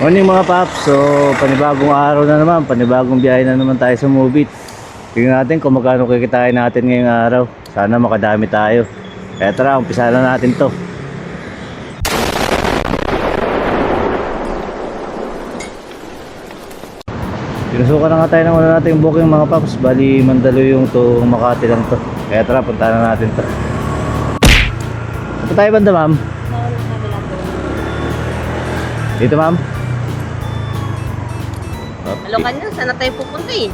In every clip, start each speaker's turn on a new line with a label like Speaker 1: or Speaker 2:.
Speaker 1: Morning mga paps, so panibagong araw na naman, panibagong biyahe na naman tayo sa Movit. Tingnan natin kung magkano kikitain natin ngayong araw. Sana makadami tayo. Kaya tara, umpisa na natin to. Pinusukan na nga tayo ng una nating booking mga paps. Bali, Mandaluyong to Makati lang to. Kaya tara, punta na natin to. Saan tayo banda ma'am? Dito ma'am?
Speaker 2: Alokan na, sana tayo pupunta eh.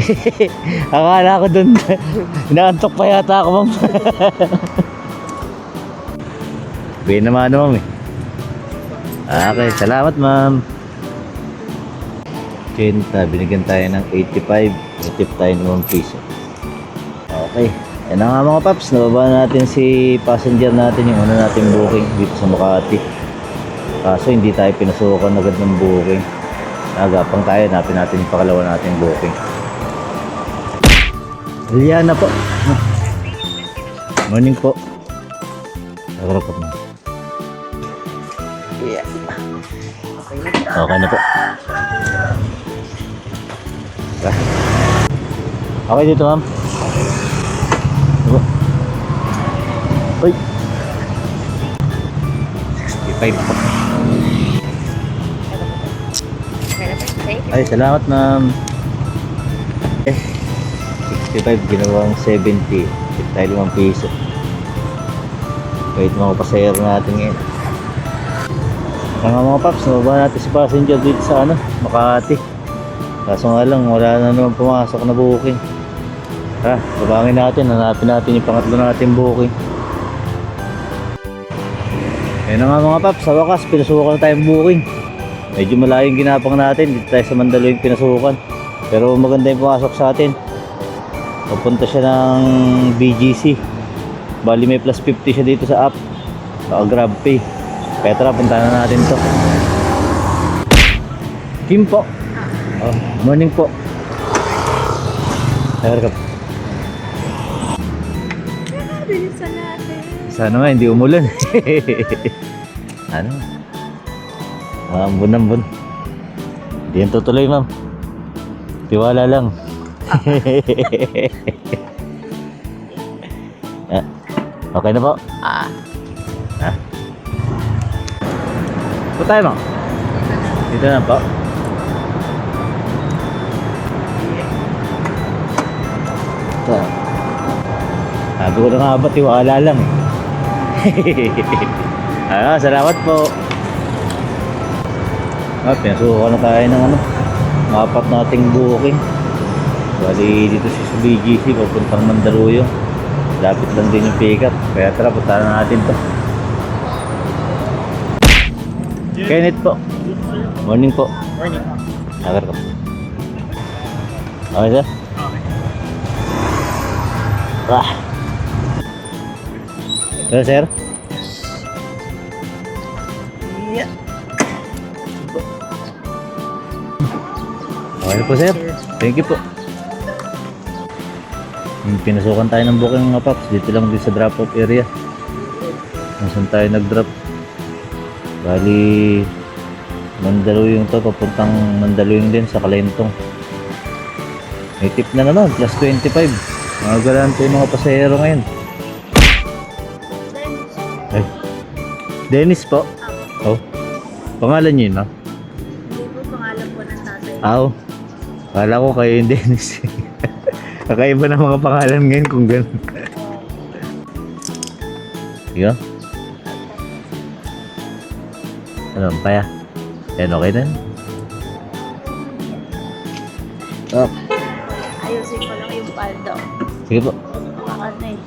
Speaker 1: Akala ko dun, inaantok pa yata ako, ma'am. Buhay naman, ma'am eh. Okay, salamat, ma'am. Kinta, binigyan tayo ng 85. Natip tayo ng 1 piso. Okay. Yan na nga mga paps, nababa natin si passenger natin yung una nating booking dito sa Makati. Kaso hindi tayo pinasukan agad ng booking. Nagapang tayo, napin natin yung pakalawa nating booking. Liana po. Morning po. Nakarap po. Yeah. Okay na po. Okay dito ma'am. Uy. 65 po. Ay, salamat ma'am. Eh, 65 ginawang 70. Tip tayo 5 piso. Wait mga pasayero natin ngayon. Mga mga paps, nababa natin si passenger dito sa ano, Makati. Kaso nga lang, wala na naman pumasok na booking. Ha, babangin natin, hanapin natin yung pangatlo natin booking. Ayun na nga mga paps, sa wakas, pinasukan na tayong booking. Medyo malayo yung ginapang natin, dito tayo sa Mandaluyong pinasukan. Pero maganda yung pumasok sa atin. Papunta siya ng BGC. Bali may plus 50 siya dito sa app. Saka GrabPay. Kaya tara, punta na natin to. Kim po. Oh, morning po. Ayun ka.
Speaker 2: Bilisan natin.
Speaker 1: Sana nga hindi umulan. ano? Ambon ambon. Hindi yan tutuloy ma'am. Tiwala lang. Ah, okay na po.
Speaker 2: Ah,
Speaker 1: Ha? Po tayo ma'am. Dito na po. Ito. Sabi ko na nga ba, tiwala lang ah, salamat po. Ah, pinasukan na tayo ng ano, mapat nating booking. Bali dito si BGC, papuntang Mandaluyong. Lapit lang din yung pick up. Kaya tara, punta na natin to. Kenneth po. Morning po.
Speaker 3: Morning.
Speaker 1: Agar ko. Okay, sir? Ah. Hello, sir? Okay po, sir. Thank you po. Yung pinasukan tayo ng booking mga paps. Dito lang din sa drop-off area. Kung saan tayo nag-drop. Bali, Mandaluyong to. Papuntang Mandaluyong din sa Kalentong. May tip na naman. Plus 25. Mga galante yung mga pasahero ngayon. Ay. Dennis po. Oh. Pangalan niyo yun, no?
Speaker 2: hindi po pangalan po ng tatay.
Speaker 1: Aw. Kala ko kayo yung Dennis. Kakaiba na mga pangalan ngayon kung gano'n. Yun. Ano, paya? Yan, okay na. Oh,
Speaker 2: Ayusin ko lang yung paldo.
Speaker 1: sige po.
Speaker 2: Bakit na eh.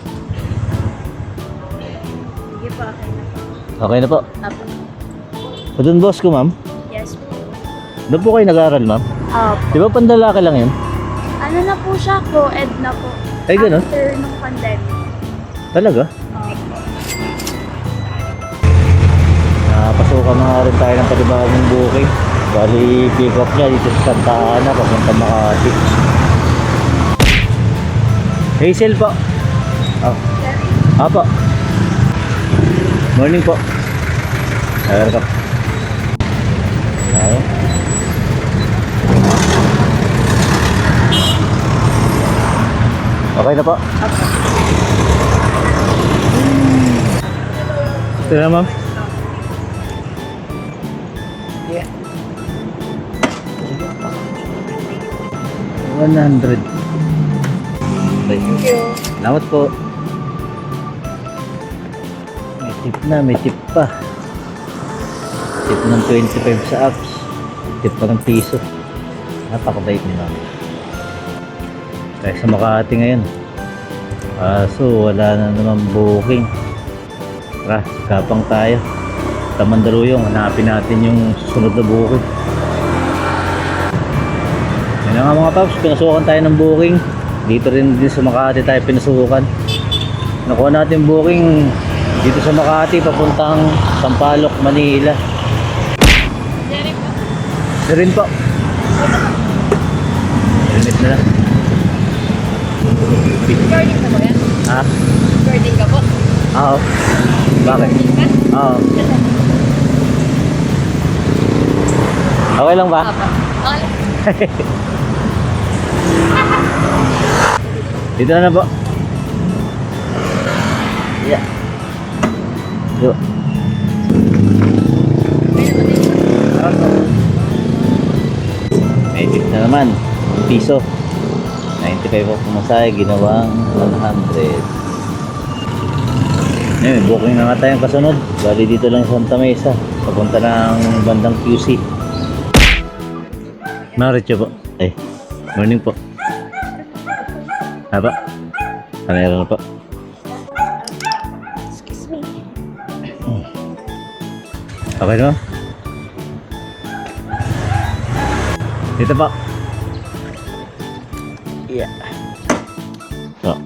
Speaker 2: Sige po, okay na po.
Speaker 1: Okay na po.
Speaker 2: Apo.
Speaker 1: O dun boss ko, ma'am.
Speaker 2: Yes po.
Speaker 1: Doon po kayo nag-aaral, ma'am.
Speaker 2: Opo.
Speaker 1: Di ba pandalaki lang yun?
Speaker 2: Ano na po siya? Co-ed na po.
Speaker 1: Ay, ganun?
Speaker 2: After nung pandemic.
Speaker 1: Talaga?
Speaker 2: Opo.
Speaker 1: Nakapasukan na nga rin tayo ng panibagong booking. Bali, pick up niya dito sa Santa Ana, papunta Makati. Hazel po. Oh. Apo. Morning po. Welcome. Ayan. Okay na po. Ito na ma'am.
Speaker 3: Yeah.
Speaker 1: 100. Okay.
Speaker 3: Thank you.
Speaker 1: Salamat po. May tip na, may tip pa. Tip ng 25 sa apps. Tip pa ng piso. Napakabait ni ma'am. Kaya sa Makati ngayon. Kaso wala na naman booking. Tara, kapang tayo. Sa Mandaluyong, hanapin natin yung susunod na booking. Na nga mga paps, pinasukan tayo ng booking. Dito rin din sa Makati tayo pinasukan. Nakuha natin booking dito sa Makati papuntang Sampaloc, Manila. Ito rin po. Helmet na lang.
Speaker 3: Recording ka ba yan?
Speaker 1: Ha?
Speaker 3: Recording ka po?
Speaker 1: Oo. Bakit?
Speaker 3: Ka?
Speaker 1: Oo. Okay lang ba?
Speaker 3: Apa. Okay.
Speaker 1: Dito na na po. Yeah. Yo. May tip na naman. Piso. 95 po pumasay. Ginawang 100. Ngayon, booking na nga tayong kasunod. Bali dito lang sa Santa Mesa. Papunta ng bandang QC. Marityo po. Ay, morning po. Apa? Kamera na po.
Speaker 2: Excuse me.
Speaker 1: Okay na? Dito po. Yeah.
Speaker 3: Diba lang?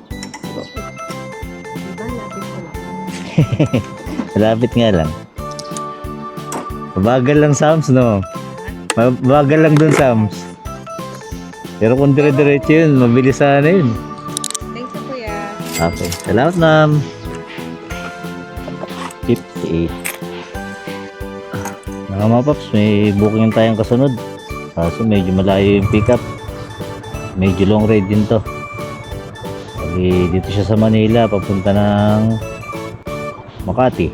Speaker 1: Malapit nga lang. Mabagal lang Sams, no? Mabagal lang dun Sams. Pero kung dire-diretso yun, mabilis sana yun.
Speaker 3: Thanks po kuya.
Speaker 1: Okay. Salamat, ma'am. 58. Mga mga paps, may booking tayong kasunod. Kaso medyo malayo yung pickup. Medyo long ride din to. Kasi dito siya sa Manila, papunta ng Makati.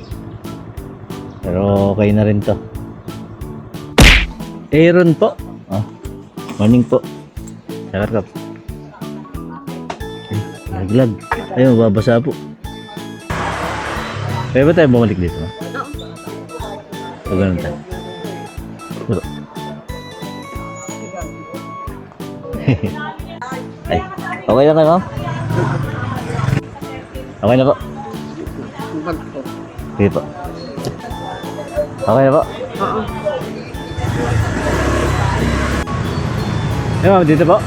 Speaker 1: Pero okay na rin to. Aaron po. Ah, morning po. Salamat, Kap. Laglag. Ayun, babasa po. Kaya ba tayo bumalik dito? O ganun tayo? Puro. Ay, okay lang kayo? Okay na po. Sige po. Okay na po.
Speaker 3: Oo.
Speaker 1: Eh, ma'am, dito po.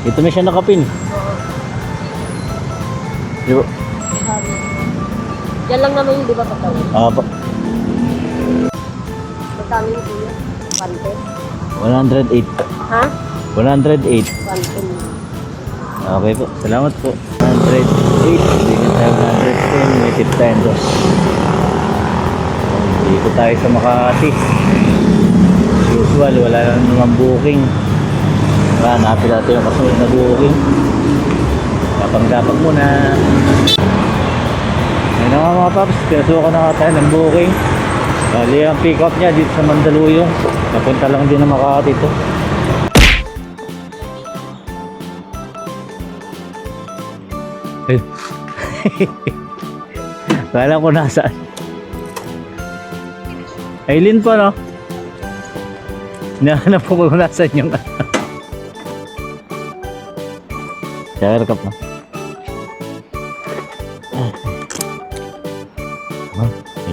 Speaker 1: Dito may siya nakapin. Dito po.
Speaker 3: Yan lang naman yung di ba patawin?
Speaker 1: Ah, po.
Speaker 3: Magkano yung?
Speaker 1: 108.
Speaker 3: 110? Ha?
Speaker 1: 108.
Speaker 3: 110.
Speaker 1: Okay po. Salamat po. 108. Hindi na tayo 110. May tip tayo dos. Dito tayo sa Makati. As usual, wala na naman booking. Wala, napil natin yung kasunod na booking. Kapag-dapat muna. Ngayon na nga mga paps, pinasukan na nga tayo ng booking. Bali ang pick up niya dito sa Mandaluyong. Napunta lang din na Makati to. Eh. Kala ko nasaan. Aileen pa no? Nahanap ko kung nasaan yung Shower cup na.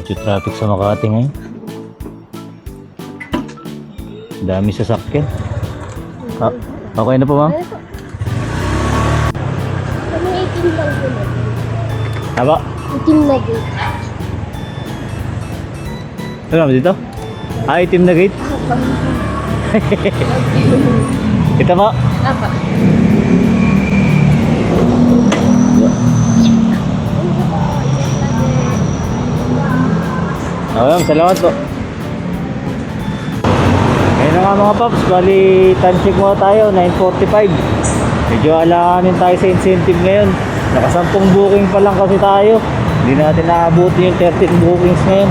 Speaker 1: Medyo traffic sa Makati ngayon. Dami sasakyan. Ah, okay na po ma'am?
Speaker 2: Kami 18 lang po na.
Speaker 1: Haba?
Speaker 2: 18 na gate.
Speaker 1: Ano ma'am dito? Ah, itim na gate? Ito po.
Speaker 3: Apa.
Speaker 1: Ma'am, salamat po. Ano nga mga paps, bali check muna tayo, 9.45. Medyo alanganin tayo sa incentive ngayon. Nakasampung booking pa lang kasi tayo. Hindi natin naabuti yung 13 bookings ngayon.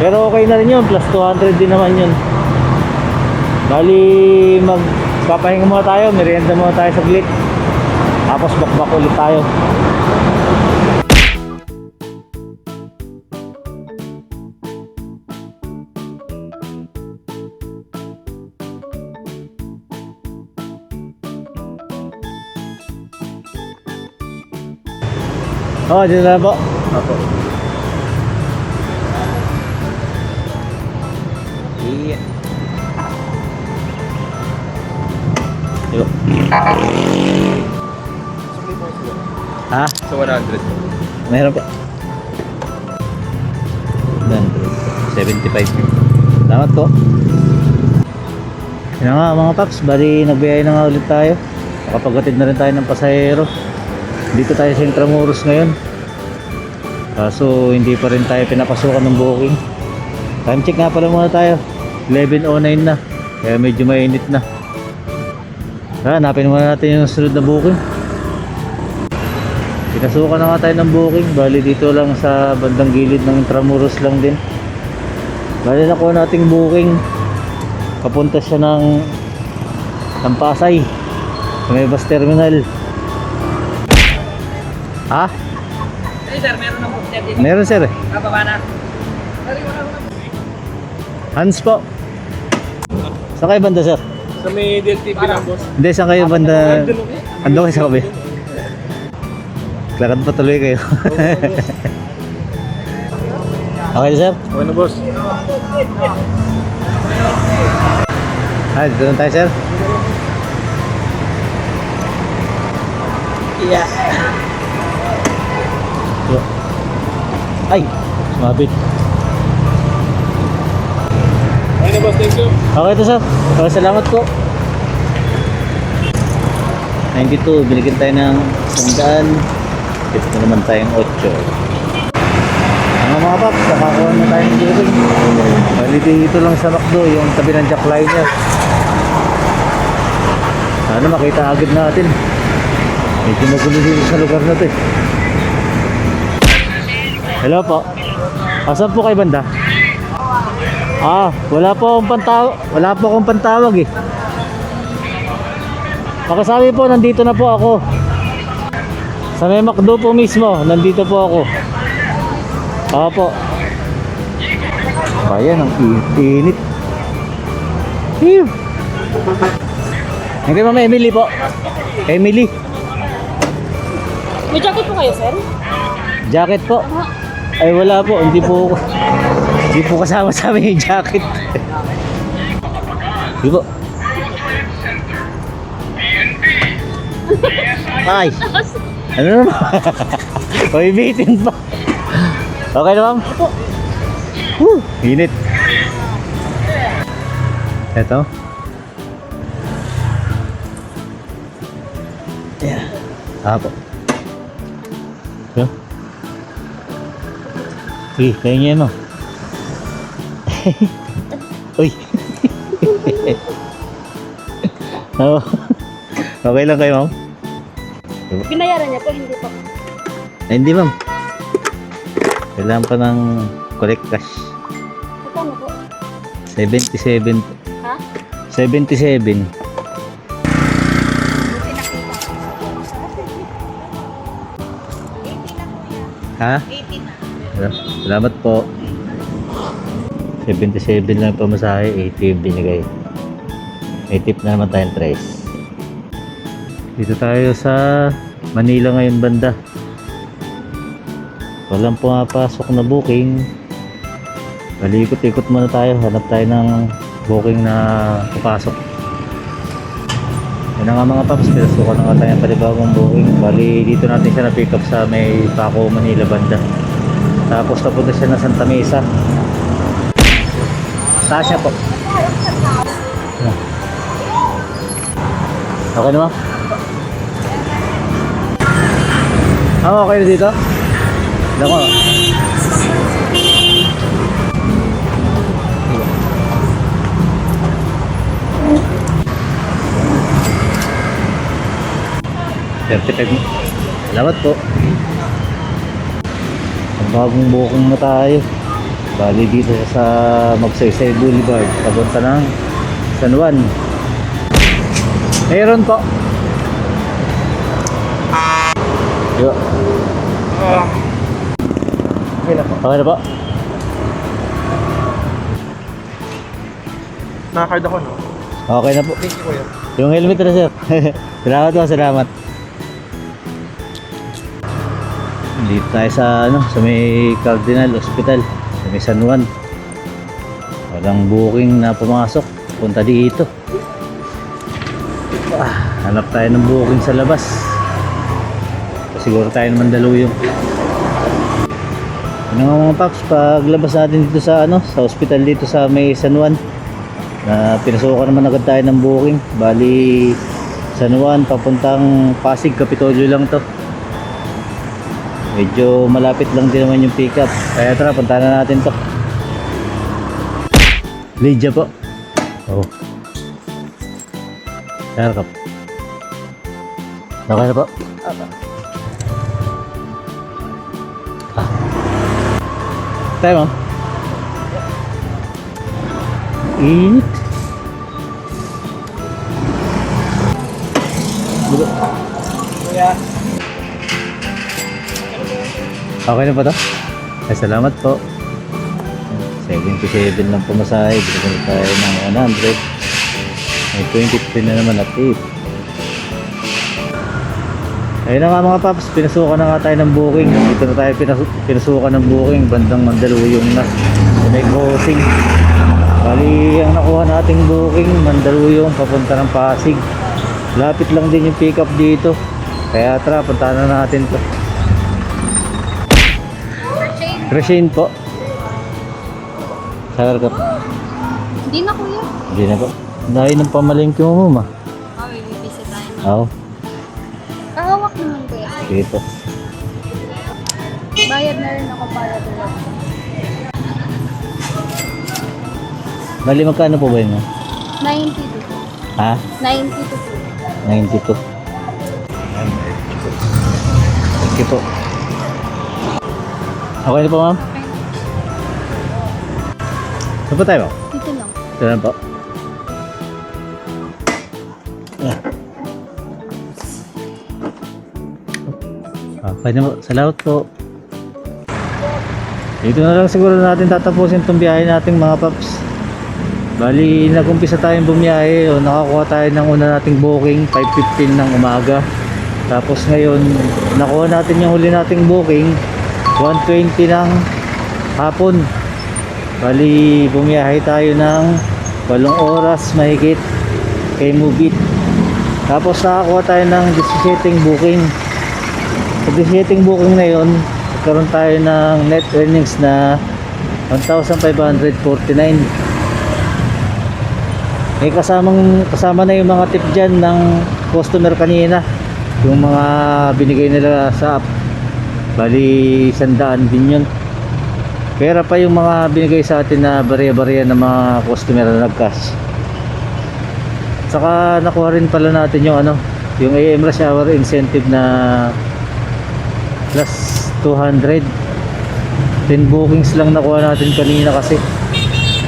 Speaker 1: Pero okay na rin yun, plus 200 din naman yun. Bali, mag papahinga muna tayo, merienda muna tayo saglit. Tapos bakbak ulit tayo. Oh, dito na po. Opo. Iya. Yo. Ha?
Speaker 4: Sa 100.
Speaker 1: Meron pa. 175. Salamat po. Yan nga mga paps, bali nagbiyay na nga ulit tayo. Nakapaghatid na rin tayo ng pasahero. Dito tayo sa Intramuros ngayon. Kaso hindi pa rin tayo pinapasukan ng booking. Time check nga pala muna tayo. 11.09 na. Kaya medyo mainit na. Hanapin muna natin yung sunod na booking. Pinasukan na nga tayo ng booking. Bali dito lang sa bandang gilid ng Intramuros lang din. Bali nakuha nating booking. Papunta siya ng ng Pasay. Sa may bus terminal. Ha?
Speaker 3: Hey sir, meron ng booster dito.
Speaker 1: Meron sir eh.
Speaker 3: Kababa na.
Speaker 1: Hans po. Saan kayo banda sir?
Speaker 4: Sa may DLTV lang, boss.
Speaker 1: Hindi, saan kayo banda? Ando kayo sa kabi? Lakad pa tuloy kayo. okay sir?
Speaker 4: Okay na, boss.
Speaker 1: Ah, dito na tayo sir.
Speaker 3: Yeah.
Speaker 1: Ay, sumabit.
Speaker 4: Okay na, boss. Thank you.
Speaker 1: Okay to sir. Okay, salamat po. 92, binigyan tayo ng 100. Dito na naman tayong 8. Mga mga paps, nakakuha na tayo ng booking. Bali dito lang sa McDo, yung tabi ng Jack Liner. Sana makita agad natin. Medyo magulo dito sa lugar na to eh. Hello po. Asan po kayo banda? Ah, wala po akong pantawag. Wala po akong pantawag eh. Pakisabi po, nandito na po ako. Sa may McDo po mismo, nandito po ako. Opo. Ayan, ang init. Phew. Hindi ma'am Emily po. Emily.
Speaker 3: May jacket po kayo, sir?
Speaker 1: Jacket po. Ay wala po, hindi po hindi po kasama sa amin yung jacket. Hindi po. Ay. Ano naman? Oy, bitin pa. Okay na ma'am? Woo, init. Eto. Yeah. Ah Sige, kaya niya no. Uy. Oo. okay lang kayo, ma'am?
Speaker 3: Binayaran niya po, hindi po.
Speaker 1: Ay, hindi, ma'am. Kailangan pa ng collect cash.
Speaker 3: Magkano po?
Speaker 1: 77.
Speaker 3: Ha?
Speaker 1: 77. Ha?
Speaker 3: 18 na.
Speaker 1: Sal- Salamat po. 77 lang pamasahe, 80 yung binigay. May tip na naman tayong trace. Dito tayo sa Manila ngayon banda. Walang pumapasok na booking. Balikot-ikot muna tayo. Hanap tayo ng booking na papasok. Yan nga mga paps, pinasukan na nga tayo ng panibagong booking. Bali, dito natin siya na-pick up sa may Paco, Manila banda tapos papunta siya ng Santa Mesa taas niya po. Okay naman ah okay na dito? Dako. Thirty-five. Salamat po. Bagong bukong na tayo. Bali dito sa Magsaysay Boulevard. Papunta ng San Juan. Meron po. Yo.
Speaker 4: Okay na po.
Speaker 1: Okay na po.
Speaker 4: Nakakard ako, no?
Speaker 1: Okay na po.
Speaker 4: Thank you, kuya.
Speaker 1: Yung helmet na sir. salamat po, salamat. Dito tayo sa ano, sa may Cardinal Hospital, sa may San Juan. Walang booking na pumasok. Punta dito. Ah, hanap tayo ng booking sa labas. Siguro tayo naman daluyong. Ano nga mga paps, paglabas natin dito sa ano, sa hospital dito sa may San Juan, na pinasukan naman agad tayo ng booking bali San Juan papuntang Pasig Kapitolyo lang to medyo malapit lang din naman yung pick up kaya tara punta na natin to Lydia po oh Sarap Okay na po ah. Tayo ma'am Init.
Speaker 4: Kuya.
Speaker 1: Okay na ba to? Ay, salamat po. 77 lang pumasahe. Bigyan tayo ng 100. May 23 na naman at 8. Ayun na nga mga paps, pinasukan na nga tayo ng booking. Dito na tayo pinasu- pinasukan ng booking. Bandang Mandaluyong na. May crossing. Bali, ang nakuha nating booking, Mandaluyong, papunta ng Pasig. Lapit lang din yung pick up dito. Kaya tara, punta na natin to. Rashane po. Sagar ka po.
Speaker 3: Hindi na kuya.
Speaker 1: Hindi na po. Dahil ng pamalingki mo mama.
Speaker 3: May bibisi tayo.
Speaker 1: Oo,
Speaker 3: Kahawak naman kuya.
Speaker 1: sige po.
Speaker 3: Bayad na rin ako para doon.
Speaker 1: Bali, magkano po ba yun? ma'am?
Speaker 3: 92.
Speaker 1: Ha?
Speaker 3: 92 po.
Speaker 1: 92. Thank you po. Okay na po ma'am? Saan po tayo ma'am?
Speaker 3: Dito lang.
Speaker 1: Ito na po. Ah. Okay na po. Salamat po. Dito na lang siguro natin tatapusin itong biyahe nating mga paps. Bali, nag-umpisa tayong bumiyahe o nakakuha tayo ng una nating booking 5.15 ng umaga. Tapos ngayon, nakuha natin yung huli nating booking 1.20 ng hapon. Bali, bumiyahe tayo ng 8 oras mahigit kay Mubit. Tapos nakakuha tayo ng 17 booking. Sa 17 booking na yun, nagkaroon tayo ng net earnings na 1,549. May kasamang, kasama na yung mga tip dyan ng customer kanina. Yung mga binigay nila sa app. Bali, sandaan din yun. Pera pa yung mga binigay sa atin na barya-barya ng mga customer na nag-cash. Saka nakuha rin pala natin yung ano, yung AM rush hour incentive na plus 200. 10 bookings lang nakuha natin kanina kasi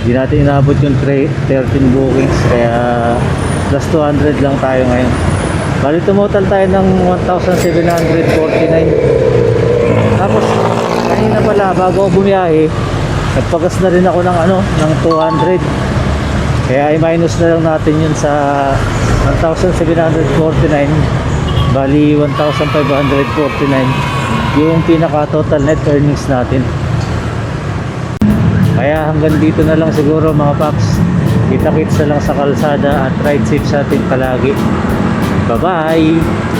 Speaker 1: hindi natin inabot yung tre- 13 bookings kaya plus 200 lang tayo ngayon. Bali tumotal tayo ng 1,749. Kanina pala bago ako bumiyahe, nagpagas na rin ako ng ano, ng 200. Kaya i-minus na lang natin yun sa 1,749. Bali 1,549 yung pinaka total net earnings natin. Kaya hanggang dito na lang siguro mga paps. Kita-kits na lang sa kalsada at ride safe sa atin palagi. Bye-bye!